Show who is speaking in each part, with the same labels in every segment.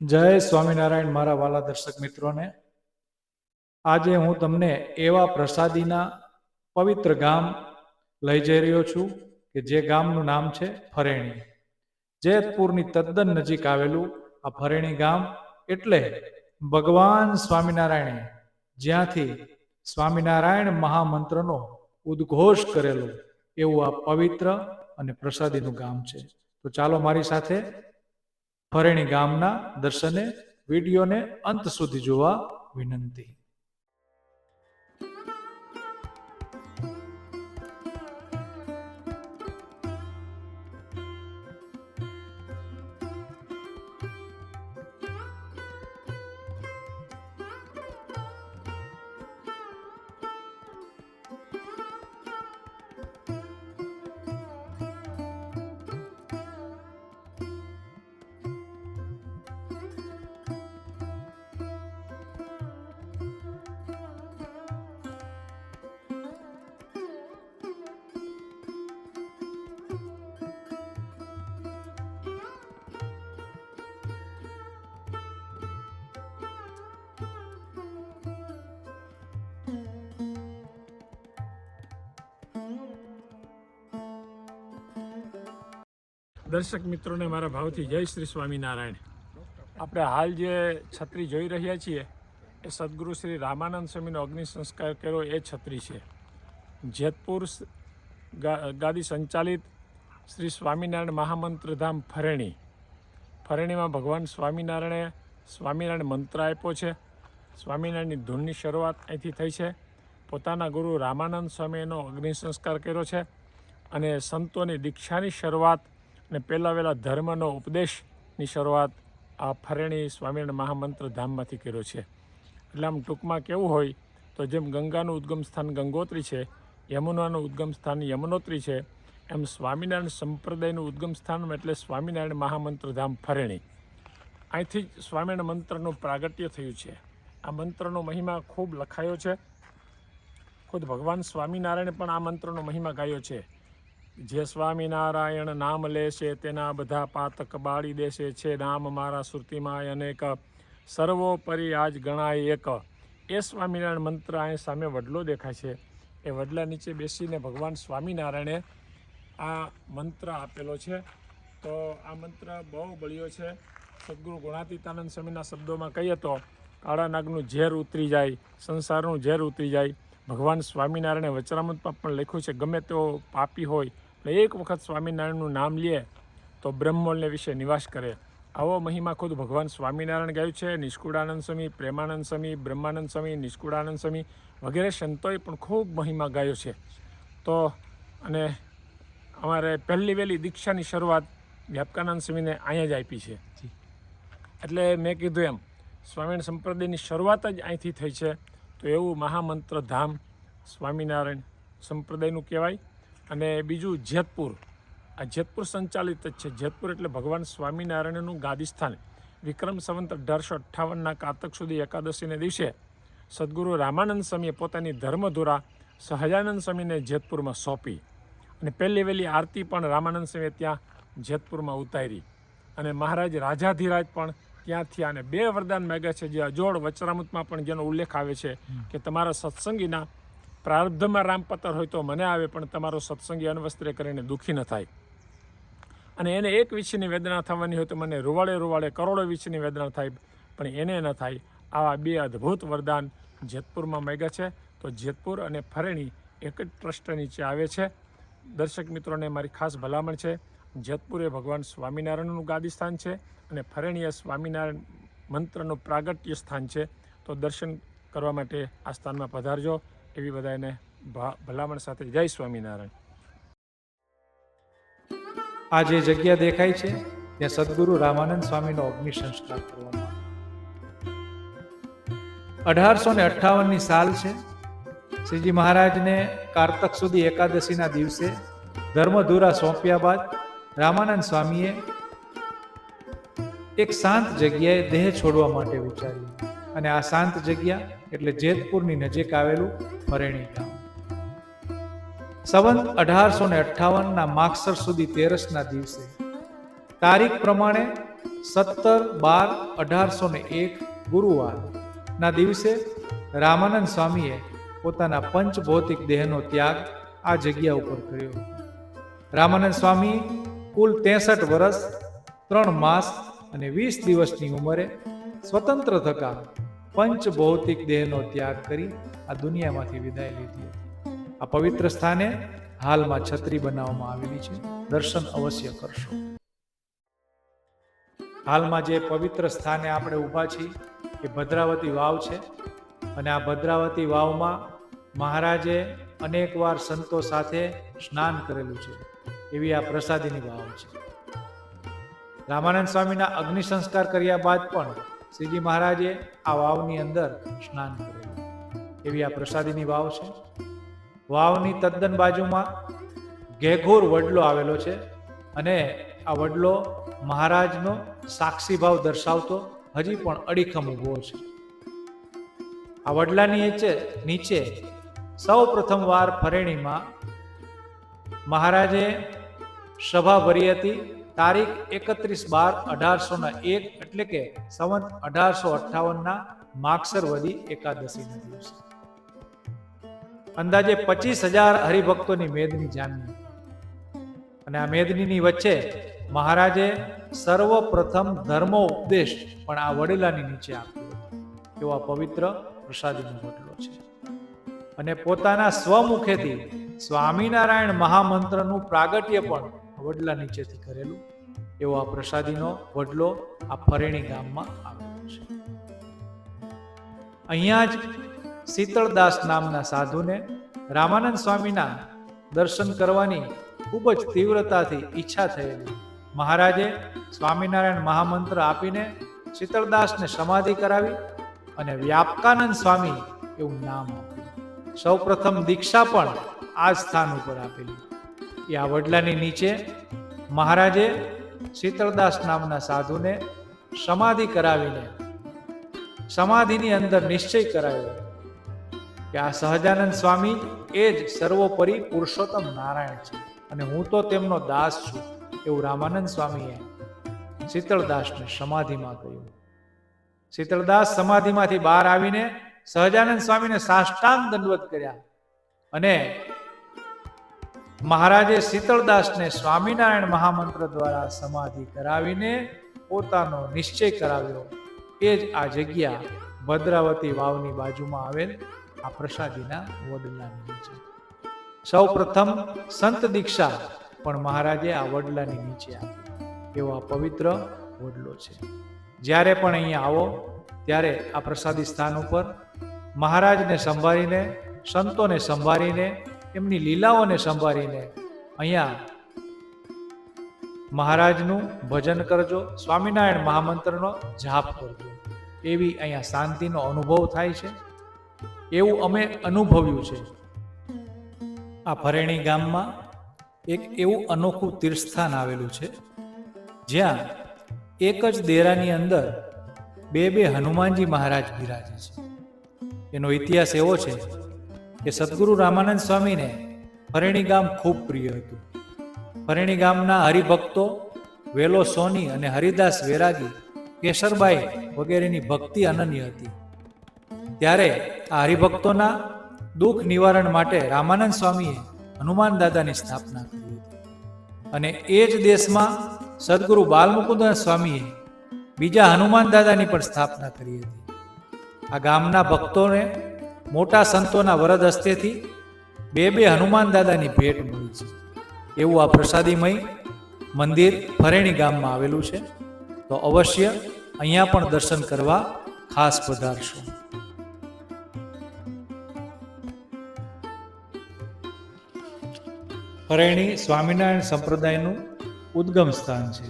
Speaker 1: જય સ્વામિનારાયણ, મારા વાલા દર્શક મિત્રોને. આજે હું તમને એવા પ્રસાદીના પવિત્ર ગામ લઈ જઈ રહ્યો છું કે જે ગામનું નામ છે ફરેણી. જેતપુરની તદ્દન નજીક આવેલું આ ફરેણી ગામ એટલે ભગવાન સ્વામિનારાયણે જ્યાંથી સ્વામિનારાયણ મહામંત્રનો ઉદ્ઘોષ કરેલો એવું આ પવિત્ર અને પ્રસાદીનું ગામ છે. તો ચાલો મારી સાથે ફરેણી ગામના દર્શને વિડીયોને અંત સુધી જોવા વિનંતી.
Speaker 2: દર્શક મિત્રોને મારા ભાવથી જય શ્રી સ્વામિનારાયણ. આપણે હાલ જે છત્રી જોઈ રહ્યા છીએ, એ સદગુરુ શ્રી રામાનંદ સ્વામીનો અગ્નિ સંસ્કાર કર્યો, એ છત્રી છે. જેતપુર ગાદી સંચાલિત શ્રી સ્વામિનારાયણ મહામંત્રધામ ફરેણી. ફરેણીમાં ભગવાન સ્વામિનારાયણે સ્વામિનારાયણ મંત્ર આપ્યો છે. સ્વામિનારાયણની ધૂનની શરૂઆત અહીંથી થઈ છે. પોતાના ગુરુ રામાનંદ સ્વામીનો અગ્નિ સંસ્કાર કર્યો છે અને સંતોની દીક્ષાની શરૂઆત અને પહેલાં વહેલા ધર્મનો ઉપદેશની શરૂઆત આ ફરેણી સ્વામિનારાયણ મહામંત્ર ધામમાંથી કર્યો છે. એટલે આમ ટૂંકમાં કેવું હોય તો જેમ ગંગાનું ઉદ્ગમ સ્થાન ગંગોત્રી છે, યમુનાનું ઉદ્ગમ સ્થાન યમુનોત્રી છે, એમ સ્વામિનારાયણ સંપ્રદાયનું ઉદ્ગમ સ્થાન એટલે સ્વામિનારાયણ મહામંત્ર ધામ ફરેણી. અહીંથી જ સ્વામિનારાયણ મંત્રનું પ્રાગટ્ય થયું છે. આ મંત્રનો મહિમા ખૂબ લખાયો છે. ખુદ ભગવાન સ્વામિનારાયણે પણ આ મંત્રનો મહિમા ગાયો છે. જે સ્વામિનારાયણ નામ લેશે, તેના બધા પાતક બાળી દેશે. છે નામ મારા શ્રુતિમાં અનેક. સર્વોપરી આજ ગણાય એક. એ સ્વામિનારાયણ મંત્ર અહીં સામે વડલો દેખાય છે. એ વડલા નીચે બેસીને ભગવાન સ્વામિનારાયણે આ મંત્ર આપેલો છે. તો આ મંત્ર બહુ બળ્યો છે. સદગુરુ ગુણાતીતાનંદ સ્વામીના શબ્દોમાં કહીએ તો, કાળા નાગનું ઝેર ઉતરી જાય, સંસારનું ઝેર ઉતરી જાય. ભગવાન સ્વામિનારાયણે વચરામૃતમાં પણ લખ્યું છે, ગમે તેઓ પાપી હોય એટલે એક વખત સ્વામિનારાયણનું નામ લે તો બ્રહ્મોલને વિશે નિવાસ કરે. આવો મહિમા ખુદ ભગવાન સ્વામિનારાયણ ગાયું છે. નિષ્કુળાનંદ સ્વામી પ્રેમાનંદ સ્વામી બ્રહ્માનંદ સ્વામી નિષ્કુળાનંદ સ્વામી વગેરે સંતોએ પણ ખૂબ મહિમા ગાયો છે. તો અને અમારે પહેલી વહેલી દીક્ષાની શરૂઆત વ્યાપકાનંદ સ્વામીને અહીંયા જ આપી છે. એટલે મેં કીધું એમ સ્વામિનારાયણ સંપ્રદાયની શરૂઆત જ અહીંથી થઈ છે. તો એવું મહામંત્ર ધામ સ્વામિનારાયણ સંપ્રદાયનું કહેવાય. અને બીજું જેતપુર. આ જેતપુર સંચાલિત જ છે. જેતપુર એટલે ભગવાન સ્વામિનારાયણનું ગાદીસ્થાન. વિક્રમ સંવંત અઢારસો અઠ્ઠાવનના કાતક સુધી એકાદશીને દિવસે સદગુરુ રામાનંદ સ્વામીએ પોતાની ધર્મધુરા સહજાનંદ સ્વામીને જેતપુરમાં સોંપી અને પહેલી વહેલી આરતી પણ રામાનંદ સ્વામીએ ત્યાં જેતપુરમાં ઉતારી અને મહારાજ રાજાધિરાજ પણ ત્યાંથી અને બે વરદાન માગ્યા છે. જે અજોડ વચરામૃતમાં પણ જેનો ઉલ્લેખ આવે છે કે તમારા સત્સંગીના પ્રારબ્ધમાં રામપતર હોય તો મને આવે, પણ તમારો સત્સંગી અનવસ્ત્રે કરીને દુઃખી ન થાય. અને એને એક વિષયની વેદના થવાની હોય તો મને રૂવાળે રૂવાળે કરોડો વિશેની વેદના થાય, પણ એને ન થાય. આવા બે અદ્ભુત વરદાન જેતપુરમાં મેગા છે. તો જેતપુર અને ફરેણી એક જ ટ્રસ્ટ નીચે આવે છે. દર્શક મિત્રોને મારી ખાસ ભલામણ છે. જેતપુર એ ભગવાન સ્વામિનારાયણનું ગાદી સ્થાન છે અને ફરેણી એ સ્વામિનારાયણ મંત્રનું પ્રાગટ્ય સ્થાન છે. તો દર્શન કરવા માટે આ સ્થાનમાં પધારજો. એવી બધાને ભલામણ સાથે જય સ્વામિનારાયણ.
Speaker 1: આ જે જગ્યા દેખાય છે, ત્યાં સદગુરુ રામાનંદ સ્વામીનો અગ્નિ સંસ્કાર કરવામાં અઢારસો ને અઠ્ઠાવનની સાલ છે. શ્રીજી મહારાજને કારતક સુધી એકાદશીના દિવસે ધર્મધુરા સોંપ્યા બાદ રામાનંદ સ્વામીએ એક શાંત જગ્યાએ દેહ છોડવા માટે વિચાર્યું. અને આ શાંત જગ્યા એટલે જેતપુરની નજીક આવેલું ફરેણી ગામ. સંવંત અઢારસો ને અઠ્ઠાવનના માગસર સુધી તેરસના દિવસે, તારીખ પ્રમાણે સત્તર બાર અઢારસો ને એક ગુરુવારના દિવસે રામાનંદ સ્વામીએ પોતાના પંચભૌતિક દેહનો ત્યાગ આ જગ્યા ઉપર કર્યો. રામાનંદ સ્વામી કુલ ત્રેસઠ વર્ષ ત્રણ માસ અને વીસ દિવસની ઉંમરે સ્વતંત્ર થકા પંચભૌતિક દેહનો ત્યાગ કરી આ દુનિયામાંથી વિદાય લીધી હતી. આ પવિત્ર સ્થાને હાલમાં છત્રી બનાવવામાં આવેલી છે. દર્શન અવશ્ય કરશો. હાલમાં જે પવિત્ર સ્થાને આપણે ઊભા છીએ, એ ભદ્રાવતી વાવ છે. અને આ ભદ્રાવતી વાવમાં મહારાજે અનેકવાર સંતો સાથે સ્નાન કરેલું છે. એવી આ પ્રસાદીની વાવ છે. રામાનંદ સ્વામીના અગ્નિ સંસ્કાર કર્યા બાદ પણ શ્રીજી મહારાજે આ વાવની અંદર સ્નાન કરેલું. એવી આ પ્રસાદીની વાવ છે. વાવની તદ્દન બાજુમાં ઘેઘોર વડલો આવેલો છે અને આ વડલો મહારાજનો સાક્ષી ભાવ દર્શાવતો હજી પણ અડીખમ ઊભો છે. આ વડલાની નીચે સૌ પ્રથમ વાર ફરેણીમાં મહારાજે સભા ભરી હતી તારીખ એકત્રીસ બાર અઢારસો ના એક એટલે કે સંવત અઢારસો અઠ્ઠાવનના માગસરવદી એકાદશીના દિવસે. અંદાજે પચીસ હજાર હરિભક્તોની મેદની જામી અને આ મેદનીની વચ્ચે મહારાજે સર્વપ્રથમ ધર્મ ઉપદેશ પણ આ વડીલાની નીચે આપ્યો એવો આ પવિત્ર પ્રસાદીનો વડલો છે. અને પોતાના સ્વમુખેથી સ્વામિનારાયણ મહામંત્રનું પ્રાગટ્ય પણ વડલા નીચેથી કરેલું એવો આ પ્રસાદીનો વડલો આ ફરેણી ગામમાં આવેલો છે. અહીંયા જ શીતળદાસ નામના સાધુને રામાનંદ સ્વામીના દર્શન કરવાની ખૂબ જ તીવ્રતાથી ઈચ્છા થયેલી. મહારાજે સ્વામિનારાયણ મહામંત્ર આપીને શીતળદાસને સમાધિ કરાવી અને વ્યાપકાનંદ સ્વામી એવું નામ આપ્યું. સૌપ્રથમ દીક્ષા પણ આ સ્થાન ઉપર આપેલી. એ આ વડલાની નીચે મહારાજે શીતળદાસ નામના સાધુને સમાધિ કરાવીને સમાધિની અંદર નિશ્ચય કરાવ્યો કે આ સહજાનંદ સ્વામી એ જ સર્વોપરી પુરુષોત્તમ નારાયણ છે. અને હું તો તેમનો દાસ છું એવું રામાનંદ સ્વામીએ શીતળદાસને સમાધિમાં કહ્યું. શીતળદાસ સમાધિમાંથી બહાર આવીને સહજાનંદ સ્વામીને સાષ્ટાંગ દંડવત કર્યા અને મહારાજે શીતળદાસને સ્વામિનારાયણ મહામંત્ર દ્વારા સમાધિ કરાવીને પોતાનો નિશ્ચય કરાવ્યો. એ જ આ જગ્યા ભદ્રાવતી વાવની બાજુમાં આવેલ આ પ્રસાદીના વડલાની નીચે. સૌ પ્રથમ સંત દીક્ષા પણ મહારાજે આ વડલાની નીચે આપી. એવો આ પવિત્ર વડલો છે. જ્યારે પણ અહીંયા આવો, ત્યારે આ પ્રસાદી સ્થાન ઉપર મહારાજને સંભાળીને, સંતોને સંભાળીને એમની લીલાઓને સંભાળીને અહીંયા મહારાજનું ભજન કરજો, સ્વામિનારાયણ મહામંત્રનો જાપ કરજો. એવી અહીંયા શાંતિનો અનુભવ થાય છે. એવું અમે અનુભવ્યું છે. આ ફરેણી ગામમાં એક એવું અનોખું તીર્થસ્થાન આવેલું છે, જ્યાં એક જ દેરાની અંદર બે બે હનુમાનજી મહારાજ બિરાજે છે. એનો ઇતિહાસ એવો છે કે સદગુરુ રામાનંદ સ્વામીને ફરેણી ગામ ખૂબ પ્રિય હતું. ફરેણી ગામના હરિભક્તો વેલો સોની અને હરિદાસ વેરાગી, કેશરબાઈ વગેરેની ભક્તિ અનન્ય હતી. ત્યારે આ હરિભક્તોના દુઃખ નિવારણ માટે રામાનંદ સ્વામીએ હનુમાન દાદાની સ્થાપના કરી હતી. અને એ જ દેશમાં સદગુરુ બાલમુકુંદ સ્વામીએ બીજા હનુમાન દાદાની પણ સ્થાપના કરી હતી. આ ગામના ભક્તોને મોટા સંતોના વરદ હસ્તેથી બે બે હનુમાન દાદાની ભેટ મળી છે. એવું આ પ્રસાદીમય મંદિર ફરેણી ગામમાં આવેલું છે. તો અવશ્ય અહીંયા પણ દર્શન કરવા ખાસ પધારશો. ફરેણી સ્વામિનારાયણ સંપ્રદાયનું ઉદ્ગમ સ્થાન છે.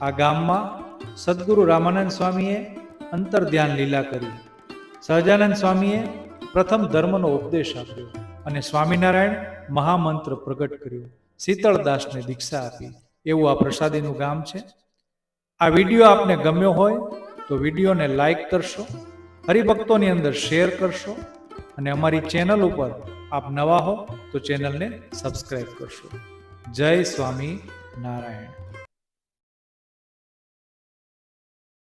Speaker 1: આ ગામમાં સદગુરુ રામાનંદ સ્વામીએ અંતર ધ્યાન લીલા કરી. સહજાનંદ સ્વામીએ પ્રથમ ધર્મનો ઉપદેશ આપ્યો અને સ્વામિનારાયણ મહામંત્ર પ્રગટ કર્યો. શીતળદાસને દીક્ષા આપી. એવું આ પ્રસાદીનું ગામ છે? આ વીડિયો આપને ગમ્યો હોય તો વિડીયોને લાઈક કરશો, હરિભક્તોની અંદર શેર કરશો અને અમારી ચેનલ ઉપર આપ નવા હો તો ચેનલને સબસ્ક્રાઈબ કરશો. જય સ્વામી નારાયણ